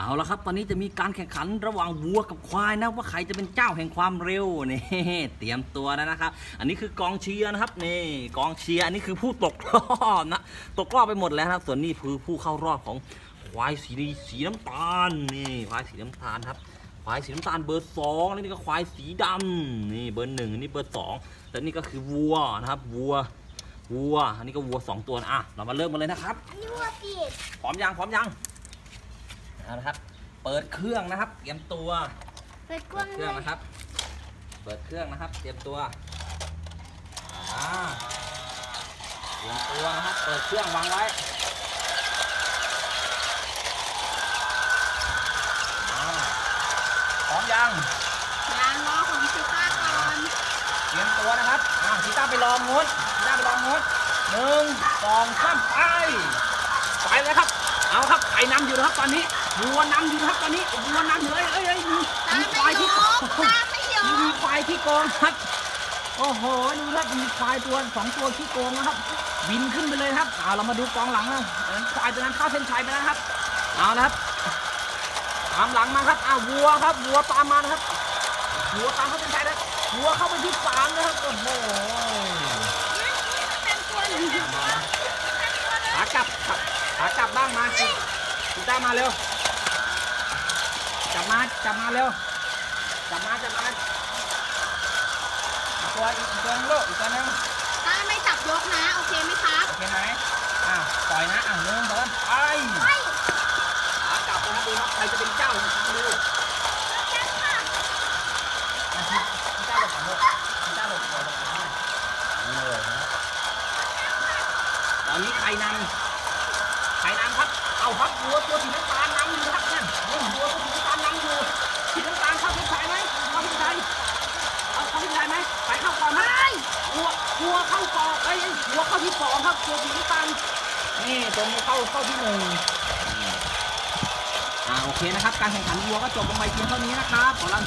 เอาละครับตอนนี้จะมีการแข่งขันระหว่างวัวกับควายนะว่าใครจะเป็นเจ้าแห่งความเร็วนี่เตรียมตัวแล้วนะครับ อันนี้คือกองเชียร์นะครับนี่กองเชียร์อันนี้คือผู้ตกรอบนะตกรอบไปหมดแล้วนะครับ ส่วนนี้คือผู้เข้ารอบของควายสีสีน้ำตาลนี่ควายสีน้ำตาลครับควายสีน้ำตาลเบอร์สองแล้วนี่ก็ควายสีดำนี่เบอร์หนึ่งอันนี่เบอร์สองแล้วนี่ก็คือวัวนะครับวัววัวอันนี้ก็วัวสองตัวนะอะเรามาเริ่มกันเลยนะครับอันนี้วัวปีดพร้อมยังพร้อมยัง เอาละครับ เปิดเครื่องนะครับ เตรียมตัว เปิดกเปิว้าดงเคเลรื่องยนะครับ เปิดเครื่องนะครับ เตรียมตัวอ่าเตรียมตัวนะครับ เปิดเครื่องวางไว้อ่าพร้อมยัง ยางล้อของชิต้าก่อนเตรียมตัวนะครับอ่าชีต้าไปรองนู้นชีต้าไปรองนู้นหนึ่งสองสามไป ไปเลยครับ เอาครับ ใครนำอยู่นะครับตอนนี้ วัวนำอยู่นะครับตอนนี้วัวนำอยู่เลยเอ้ยเอ้ยมีตามีไม่ควายยที่อมตาไม่ยอมีมีมควายที่โกงครับ โอ้โหดูครับมีควายตัวสองตัวที่โกงนะครับ บินขึ้นไปเลยครับเอาเรามาดูกองหลังนะอันนั้นควายตัวนั้นเข้าเส้นชัยไปแล้วครับเอาละครับตามหลังมาครับอ้าววัวครับวัวตามมานะครับวัวตามเข้าเส้นชัยแล้ววัวเข้าไปที่สามนะครับโอ้โหเต็มตัวเลยขากลับครับขากลับบ้างมาสิคุณต้ามาเร็ว จับมาจับมาเร็วจับมาจับมาอีกตัวอีกตัวนึงลูกอีกตัวนึงตาไม่จับยกนะ โอเคไหมครับ โอเคไหมอ้าวปล่อยนะอ้าวเริ่มเดินไปไปขากลับนะครับดูครับใครจะเป็นเจ้าของทางดูอะพี่พี่เจ้าหลบก่อนลูกพี่เจ้าหลบก่อนหลบก่อนหน่อยเออตอนนี้ใครนำใครนำครับ เอาครับวัวตัวสีน้ำตาลนำอยู่ครับ ครับตัวสีน้ำตาลนี่ตัวนี้เข้าเข้าที่หนึ่งอ่าโอเคนะครับ การแข่งขันวัวก็จบลงไปเพียงเท่านี้นะครับขอลา